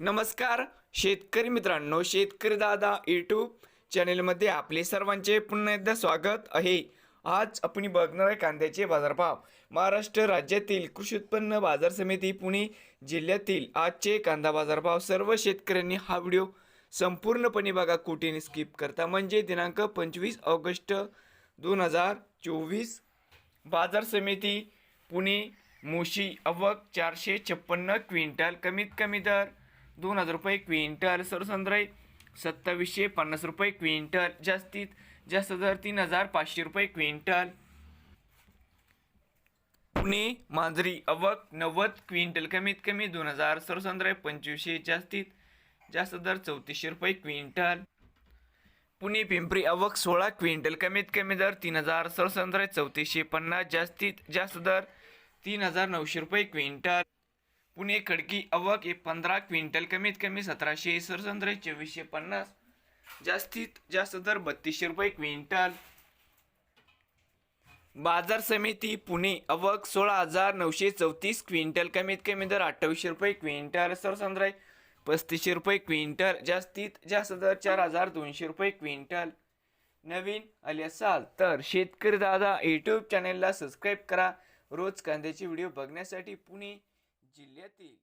नमस्कार शेतकरी मित्रांनो शेतकरी दादा यूट्यूब चॅनेलमध्ये आपले सर्वांचे पुन्हा एकदा स्वागत आहे. आज आपण बघणार आहे कांद्याचे बाजारभाव. महाराष्ट्र राज्यातील कृषी उत्पन्न बाजार समिती पुणे जिल्ह्यातील आजचे कांदा बाजारभाव सर्व शेतकऱ्यांनी हा व्हिडिओ संपूर्णपणे बघा. कुठेने स्किप करता म्हणजे दिनांक पंचवीस ऑगस्ट दोन हजार चोवीस. बाजार समिती पुणे मुशी अवक चारशे छप्पन्न क्विंटल कमीत कमी दर दोन हजार रुपये क्विंटल. सरसंद्राई सत्तावीसशे पन्नास रुपये क्विंटल. जास्तीत जास्त दर तीन हजार पाचशे रुपये क्विंटल. पुणे मांजरी अवक नव्वद क्विंटल. कमीत कमी दोन हजार. सरसंद्राई पंचवीसशे. जास्तीत जास्त दर चौतीसशे रुपये क्विंटल. पुणे पिंपरी अवक सोळा क्विंटल. कमीत कमी दर तीन हजार. सरसंद्राई चौतीसशे पन्नास. जास्तीत जास्त दर तीन हजार नऊशे रुपये क्विंटल. पुणे खडकी अवक हे पंधरा क्विंटल कमीत कमी सतराशे सरसंद्र चोवीसशे पन्नास. जास्तीत जास्त दर बत्तीसशे रुपये क्विंटल. बाजार समिती पुणे अवक सोळा हजार नऊशे चौतीस क्विंटल कमीत कमी दर अठ्ठावीसशे रुपये क्विंटल. सरसंद्राय पस्तीसशे रुपये क्विंटल. जास्तीत जास्त दर चार हजार दोनशे रुपये क्विंटल. नवीन आले असाल तर शेतकरी दादा यूट्यूब चॅनेलला सबस्क्राईब करा. रोज कांद्याचे व्हिडिओ बघण्यासाठी पुणे जिल्ह्यातील